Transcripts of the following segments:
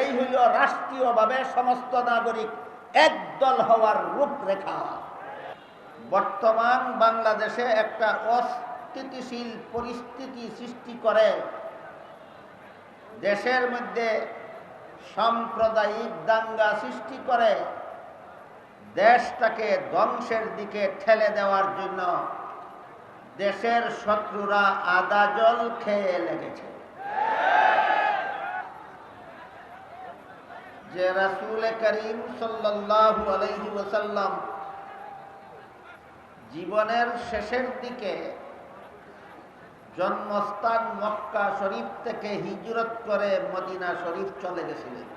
এই হইল রাষ্ট্রীয়ভাবে সমস্ত নাগরিক একদল হওয়ার রূপরেখা। বর্তমান বাংলাদেশে একটা অস্থিতিশীল পরিস্থিতি সৃষ্টি করে। দেশের মধ্যে সাম্প্রদায়িক দাঙ্গা সৃষ্টি করে। দেশটাকে ধ্বংসের দিকে ঠেলে দেওয়ার জন্য দেশের শত্রুরা আদা জল খেয়ে লেগেছে। যে রাসুল করিম সাল্লাল্লাহু আলাইহি ওয়াসাল্লাম জীবনের শেষের দিকে জন্মস্থান মক্কা শরীফ থেকে হিজরত করে মদিনা শরীফ চলে গেছিলেন।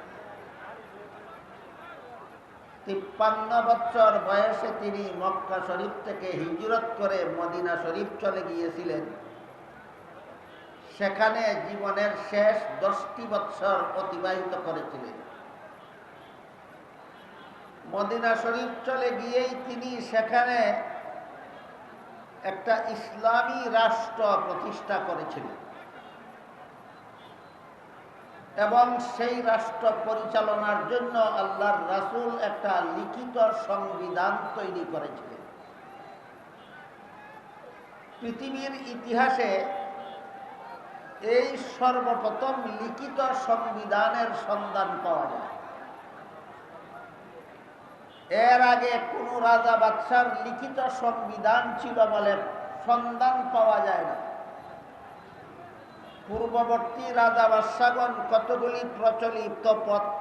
তিপ্পান্ন বছর বয়সে তিনি মক্কা শরীফ থেকে হিজরত করে মদিনা শরীফ চলে গিয়েছিলেন। সেখানে জীবনের শেষ দশটি বৎসর অতিবাহিত করেছিলেন। মদিনা শরীফ চলে গিয়েই তিনি সেখানে একটা ইসলামী রাষ্ট্র প্রতিষ্ঠা করেছিলেন। এবং সেই রাষ্ট্র পরিচালনার জন্য আল্লাহর রাসুল একটা লিখিত সংবিধান তৈরি করেছিলেন। পৃথিবীর ইতিহাসে এই সর্বপ্রথম লিখিত সংবিধানের সন্ধান পাওয়া যায়। এর আগে কোন রাজা বাদশার লিখিত সংবিধান ছিল বলে সন্ধান পাওয়া যায় না। পূর্ববর্তী রাজা বাদশাগণ কতগুলি প্রচলিত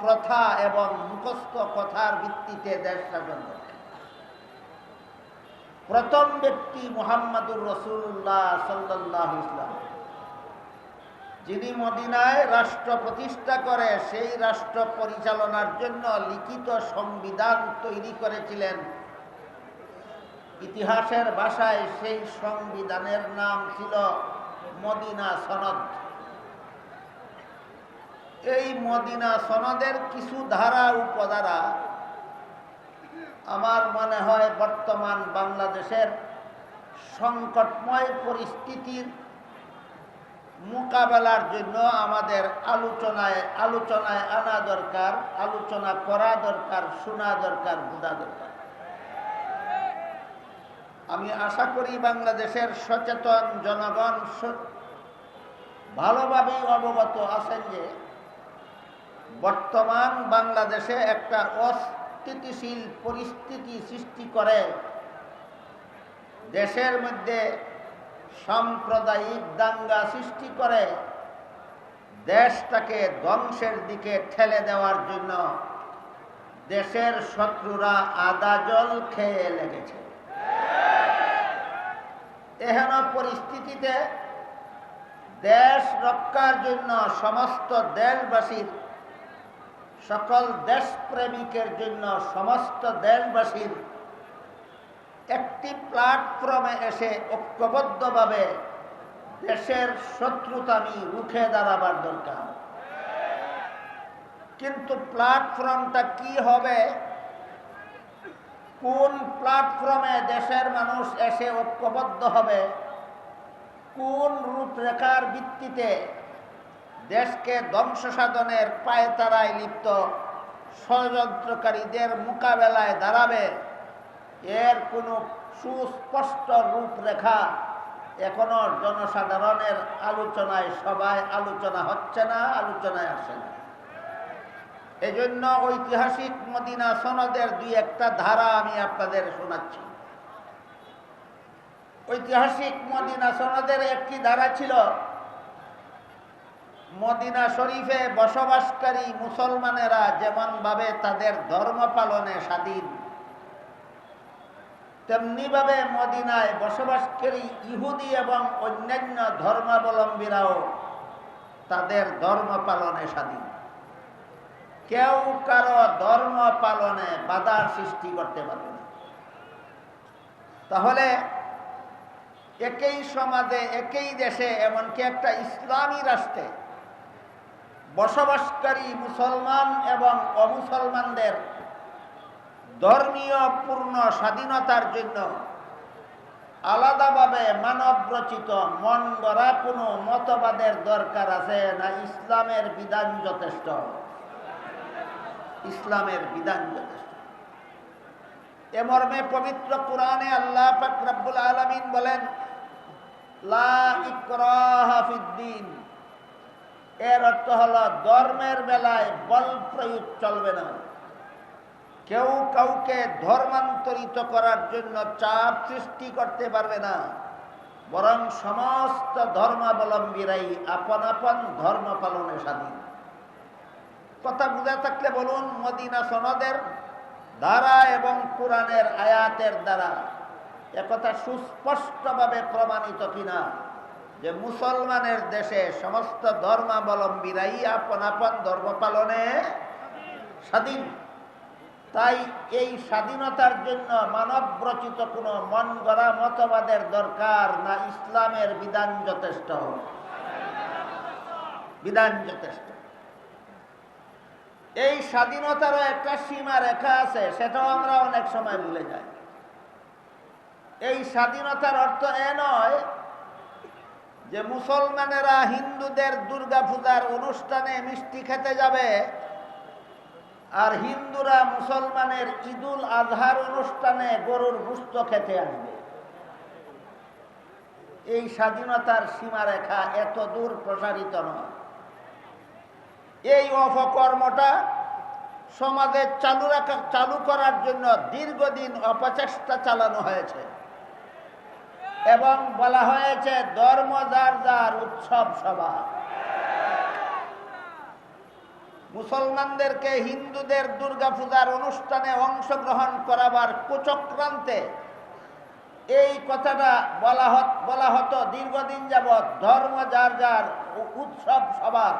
প্রথা এবং মুখস্থ কথার ভিত্তিতে দেশ শাসন প্রথম ব্যক্তি মোহাম্মদুর রসুল্লাহ সাল্লাহ ইসলাম যিনি মদিনায় রাষ্ট্র প্রতিষ্ঠা করে, সেই রাষ্ট্র পরিচালনার জন্য লিখিত সংবিধান তৈরি করেছিলেন। ইতিহাসের ভাষায় সেই সংবিধানের নাম ছিল মদিনা সনদ। এই মদিনা সনদের কিছু ধারা, উপধারা আমার মনে হয় বর্তমান বাংলাদেশের সংকটময় পরিস্থিতির মোকাবেলার জন্য আমাদের আলোচনায় আলোচনায় আনা দরকার, আলোচনা করা দরকার, শোনা দরকার, বোঝা দরকার। আমি আশা করি বাংলাদেশের সচেতন জনগণ ভালোভাবেই অবগত আছেন যে বর্তমান বাংলাদেশে একটা অস্থিতিশীল পরিস্থিতি সৃষ্টি করে। দেশের মধ্যে সাম্প্রদায়িক দাঙ্গা সৃষ্টি করে দেশটাকে ধ্বংসের দিকে ঠেলে দেওয়ার জন্য দেশের শত্রুরা আদা জল খেয়ে লেগেছে। এহেন পরিস্থিতিতে দেশ রক্ষার জন্য সমস্ত দেশবাসীর, সকল দেশপ্রেমিকের জন্য সমস্ত দেশবাসীর একটি প্ল্যাটফর্মে এসে ঐক্যবদ্ধভাবে দেশের শত্রুতামি রুখে দাঁড়াবার দরকার। কিন্তু প্ল্যাটফর্মটা কি হবে? কোন প্ল্যাটফর্মে দেশের মানুষ এসে ঐক্যবদ্ধ হবে? কোন রূপরেখার ভিত্তিতে দেশকে ধ্বংস সাধনের পায়তারায় লিপ্ত ষড়যন্ত্রকারীদের মোকাবেলায় দাঁড়াবে? এর কোনো সুস্পষ্ট রূপরেখা এখনও জনসাধারণের আলোচনায় সবাই আলোচনা হচ্ছে না, আলোচনায় আসে না। এজন্য ঐতিহাসিক মদিনা সনদের দুই একটা ধারা আমি আপনাদের শোনাচ্ছি। ঐতিহাসিক মদিনা সনদের একটি ধারা ছিল, মদিনা শরীফে বসবাসকারী মুসলমানেরা যেমনভাবে তাদের ধর্ম পালনে স্বাধীন তেমনিভাবে মদিনায় বসবাসকারী ইহুদি এবং অন্যান্য ধর্মাবলম্বীরাও তাদের ধর্ম পালনে স্বাধীন। কেউ কারও ধর্ম পালনে বাধার সৃষ্টি করতে পারবে না। তাহলে একই সমাজে, একই দেশে, এমনকি একটা ইসলামী রাষ্ট্রে বসবাসকারী মুসলমান এবং অমুসলমানদের ধর্মীয় পূর্ণ স্বাধীনতার জন্য আলাদাভাবে মানব রচিত মন গড়া কোনো মতবাদের দরকার আছে না ইসলামের বিধান যথেষ্ট? ইসলামের বিধান যথেষ্ট। এ মর্মে পবিত্র কোরআনে আল্লাহ পাক রব্বুল আলামিন বলেন, লা ইকরাহা ফিদ্দিন এর অর্থ হলো ধর্মের বেলায় বল প্রয়োগ চলবে না। কেউ কাউকে ধর্মান্তরিত করার জন্য চাপ সৃষ্টি করতে পারবে না। বরং সমস্ত ধর্মাবলম্বীরাই আপন আপন ধর্ম পালনে স্বাধীন। কথা বুঝে থাকলে বলুন, মদিনা সনদের দ্বারা এবং কোরআনের আয়াতের দ্বারা একথা সুস্পষ্টভাবে প্রমাণিত কিনা যে মুসলমানের দেশে সমস্ত ধর্মাবলম্বীরাই আপন আপন ধর্ম পালনে স্বাধীন। তাই এই স্বাধীনতার জন্য মানব রচিত কোনো মন গড়া মতবাদের দরকার না, ইসলামের বিধান যথেষ্ট। বিধান যথেষ্ট। এই স্বাধীনতারও একটা সীমা রেখা আছে, সেটাও আমরা অনেক সময় ভুলে যাই। এই স্বাধীনতার অর্থ এ নয় যে মুসলমানেরা হিন্দুদের দুর্গা পূজার অনুষ্ঠানে মিষ্টি খেতে যাবে আর হিন্দুরা মুসলমানের ঈদুল আজহার অনুষ্ঠানে গরুর গুস্ত খেতে আসবে। এই স্বাধীনতার সীমারেখা এত দূর প্রসারিত নয়। এই অপকর্মটা সমাজে চালু রাখা, চালু করার জন্য দীর্ঘদিন অপচেষ্টা চালানো হয়েছে। এবং বলা হয়েছে ধর্ম যার যার উৎসব সভা মুসলমানদেরকে হিন্দুদের দুর্গাপূজার অনুষ্ঠানে অংশগ্রহণ করাবার কুচক্রান্তে এই কথাটা বলা হত, বলা হতো দীর্ঘদিন যাবৎ ধর্ম যার যার উৎসব সবার।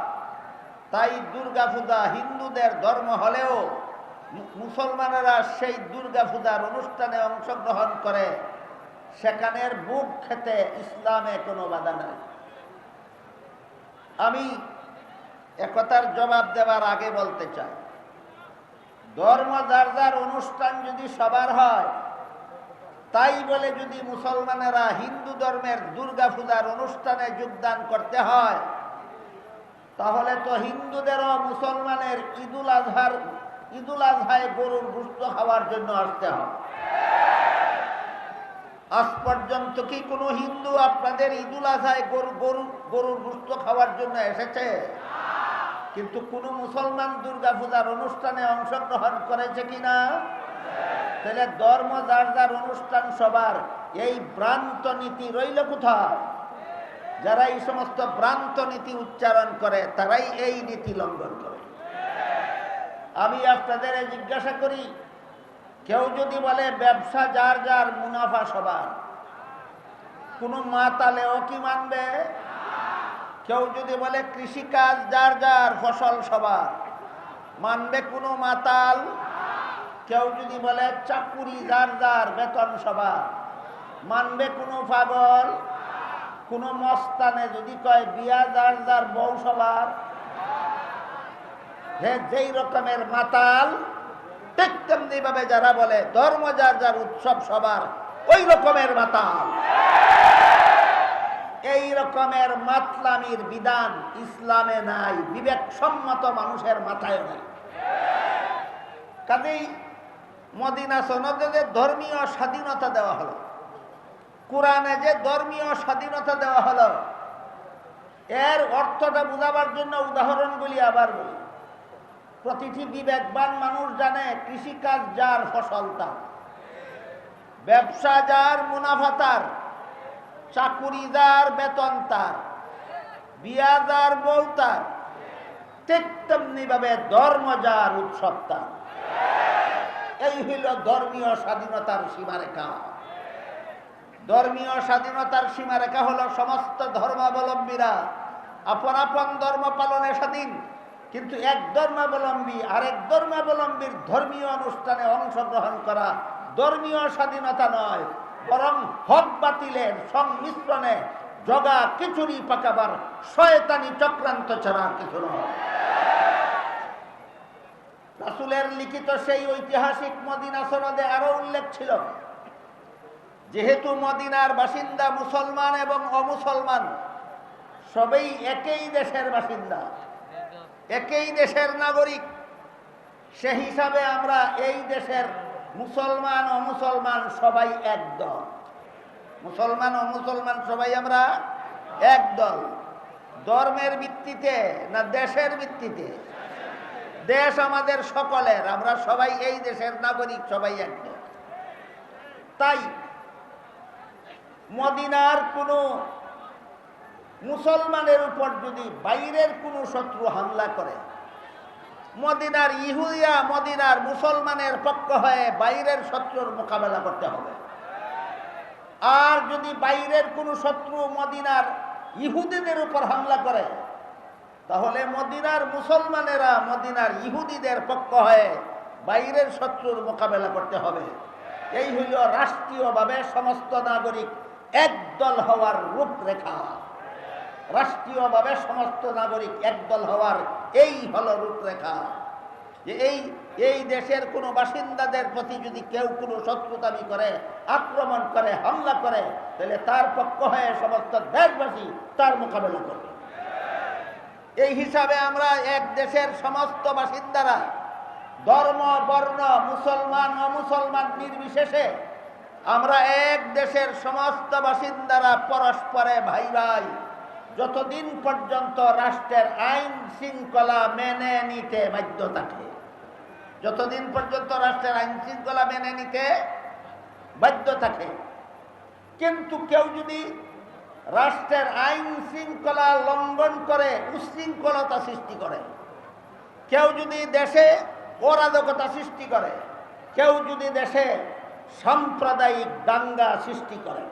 তাই দুর্গাপূজা হিন্দুদের ধর্ম হলেও মুসলমানেরা সেই দুর্গাপূজার অনুষ্ঠানে অংশগ্রহণ করে, সেখানের বুক খেতে ইসলামে কোনো বাধা নাই। আমি একতার জবাব দেওয়ার আগে বলতে চাই। ধর্ম যার যার অনুষ্ঠান যদি সবার হয়, তাই বলে যদি মুসলমানেরা হিন্দু ধর্মের দুর্গা পূজার অনুষ্ঠানে যোগদান করতে হয়, তাহলে তো হিন্দুদেরও মুসলমানের ঈদুল আজহার, ঈদুল আজহায় গরুর গুস্ত খাওয়ার জন্য আসতে হবে। আজ পর্যন্ত কি কোনো হিন্দু আপনাদের ঈদুল আজহায় গরু গরু, গরুর গুস্ত খাওয়ার জন্য এসেছে? কিন্তু কোন মুসলমান দুর্গা পূজার অনুষ্ঠানে অংশগ্রহণ করেছে কিনা? তাহলে ধর্ম যার যার অনুষ্ঠান সবার, এই ভ্রান্ত নীতি রইল কোথায়? যারা এই সমস্ত ভ্রান্ত নীতি উচ্চারণ করে, তারাই এই নীতি লঙ্ঘন করে। আমি আপনাদের জিজ্ঞাসা করি, কেউ যদি বলে ব্যবসা যার যার মুনাফা সবার, কোনো মাতালেও কি মানবে? কেউ যদি বলে কৃষিকাজ যার যার, ফসল সবার। মানবে কোনো মাতাল? কেউ যদি বলে চাকুরি যার যার, বেতন সবার। মানবে কোনো পাগল? কোনো মস্তানে যদি কয় বিয়া যার যার, বউ সবার। যেই রকমের মাতাল, ঠিক তেমনি ভাবে যারা বলে ধর্ম যার যার, উৎসব সবার, ওই রকমের মাতাল। এই রকমের মাতলামির বিধান ইসলামে নাই বিবেক সম্মত মানুষের মাথায় নাই। কাজেই মদিনা সনদে যে ধর্মীয় স্বাধীনতা দেওয়া হলো, কোরআনে যে ধর্মীয় স্বাধীনতা দেওয়া হলো, এর অর্থটা বুঝাবার জন্য উদাহরণগুলি আবার বলি। প্রতিটি বিবেকবান মানুষ জানে কৃষিকাজ যার ফসল তার, ব্যবসা যার মুনাফা তার চাকুরিদার বেতন তার, বিয়াদার বউ তার, ঠিক তেমনি ভাবে ধর্ম যার উৎসব তার। এই হইল ধর্মীয় স্বাধীনতার সীমারেখা। ধর্মীয় স্বাধীনতার সীমারেখা হলো সমস্ত ধর্মাবলম্বীরা আপন আপন ধর্ম পালনে স্বাধীন, কিন্তু এক ধর্মাবলম্বী আরেক ধর্মাবলম্বীর ধর্মীয় অনুষ্ঠানে অংশগ্রহণ করা ধর্মীয় স্বাধীনতা নয়। বরং হক বাতিলের সংমিশ্রণে জগা খিচুড়ি পাকাবার শয়তানি চক্রান্ত ছাড়া কিছু নয়। রাসুলের লিখিত সেই ঐতিহাসিক মদিনা সনদে আরও উল্লেখ ছিল। যেহেতু মদিনার বাসিন্দা মুসলমান এবং অমুসলমান, সবেই একই দেশের বাসিন্দা, একই দেশের নাগরিক সে হিসাবে আমরা এই দেশের মুসলমান ও মুসলমান সবাই এক দল। মুসলমান ও মুসলমান সবাই আমরা এক দল। ধর্মের ভিত্তিতে না দেশের ভিত্তিতে? দেশ আমাদের সকলের, আমরা সবাই এই দেশের নাগরিক, সবাই এক দল। তাই মদিনার কোনো মুসলমানের উপর যদি বাইরের কোনো শত্রু হামলা করে মদিনার ইহুদিয়া, মদিনার মুসলমানের পক্ষ হয়ে বাইরের শত্রুর মোকাবেলা করতে হবে। আর যদি বাইরের কোনো শত্রু মদিনার ইহুদিদের উপর হামলা করে, তাহলে মদিনার মুসলমানেরা মদিনার ইহুদিদের পক্ষ হয়ে বাইরের শত্রুর মোকাবেলা করতে হবে। এই হইল রাষ্ট্রীয়ভাবে সমস্ত নাগরিক একদল হওয়ার রূপরেখা। রাষ্ট্রীয়ভাবে সমস্ত নাগরিক একদল হওয়ার এই হলো রূপরেখা। যে এই এই দেশের কোনো বাসিন্দাদের প্রতি যদি কেউ কোনো শত্রুতামি করে, আক্রমণ করে, হামলা করে, তাহলে তার পক্ষ হয়ে সমস্ত দেশবাসী তার মোকাবেলা করবে। এই হিসাবে আমরা এক দেশের সমস্ত বাসিন্দারা, ধর্ম, বর্ণ, মুসলমান, অমুসলমান নির্বিশেষে আমরা এক দেশের সমস্ত বাসিন্দারা পরস্পরে ভাই ভাই যতদিন পর্যন্ত রাষ্ট্রের আইন শৃঙ্খলা মেনে নিতে বাধ্য থাকে, যতদিন পর্যন্ত রাষ্ট্রের আইন শৃঙ্খলা মেনে নিতে বাধ্য থাকে, কিন্তু কেউ যদি রাষ্ট্রের আইন শৃঙ্খলা লঙ্ঘন করে উশৃঙ্খলতা সৃষ্টি করে, কেউ যদি দেশে অরাজকতা সৃষ্টি করে, কেউ যদি দেশে সাম্প্রদায়িক দাঙ্গা সৃষ্টি করে